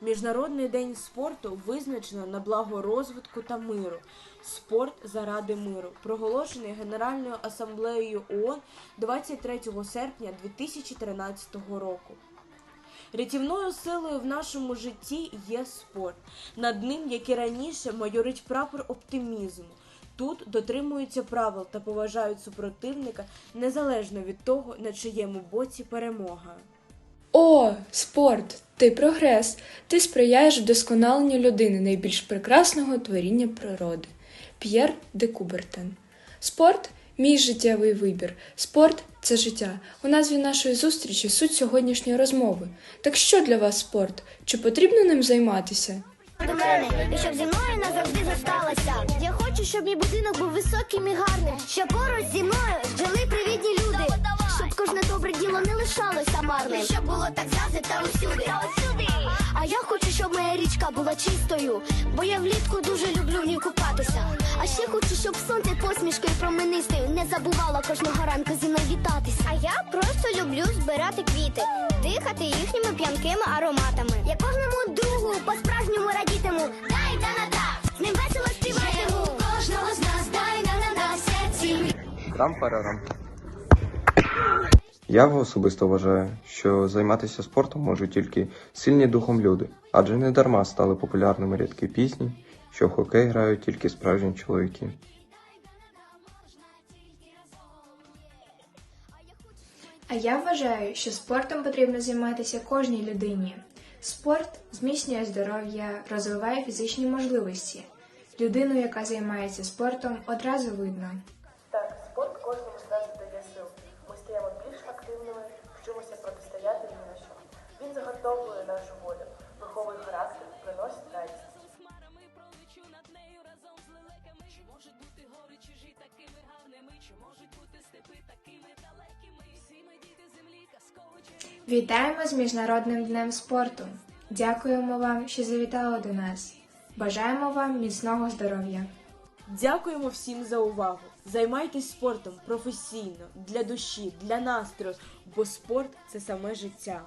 Міжнародний день спорту визначено на благо розвитку та миру. Спорт заради миру, проголошений Генеральною асамблеєю ООН 23 серпня 2013 року. Рятівною силою в нашому житті є спорт. Над ним, як і раніше, майорить прапор оптимізму. Тут дотримуються правил та поважають супротивника незалежно від того, на чиєму боці перемога. О, спорт! Ти прогрес. Ти сприяєш вдосконаленню людини найбільш прекрасного творіння природи. П'єр де Кубертен. Спорт мій життєвий вибір. Спорт це життя. У назві нашої зустрічі суть сьогоднішньої розмови. Так що для вас спорт? Чи потрібно ним займатися? до мене, і щоб зі мною назавжди зосталася. Я хочу, щоб мій будинок був високим і гарним, щоб поруч зі мною жили привітні діло не лишалося марним, щоб було так завжди та усюди. А я хочу, щоб моя річка була чистою, бо я влітку дуже люблю в ній купатися. А ще хочу, щоб сонце посмішкою променистою не забувала кожного ранку зі мною вітатися. А я просто люблю збирати квіти, дихати їхніми п'янкими ароматами. Я кожному другу по-справжньому радітиму. Дай да на да, з ним весело співатиму. Кожного з нас дай да на да, серці. Рам-парарам. Я особисто вважаю, що займатися спортом можуть тільки сильні духом люди, адже не дарма стали популярними рядки пісні, що в хокей грають тільки справжні чоловіки. А я вважаю, що спортом потрібно займатися кожній людині. Спорт зміцнює здоров'я, розвиває фізичні можливості. Людину, яка займається спортом, одразу видно. Загартовує нашу волю, виховує характер, приносить радість. Вітаємо з Міжнародним днем спорту! Дякуємо вам, що завітали до нас. Бажаємо вам міцного здоров'я! Дякуємо всім за увагу. Займайтесь спортом професійно, для душі, для настрою, бо спорт це саме життя.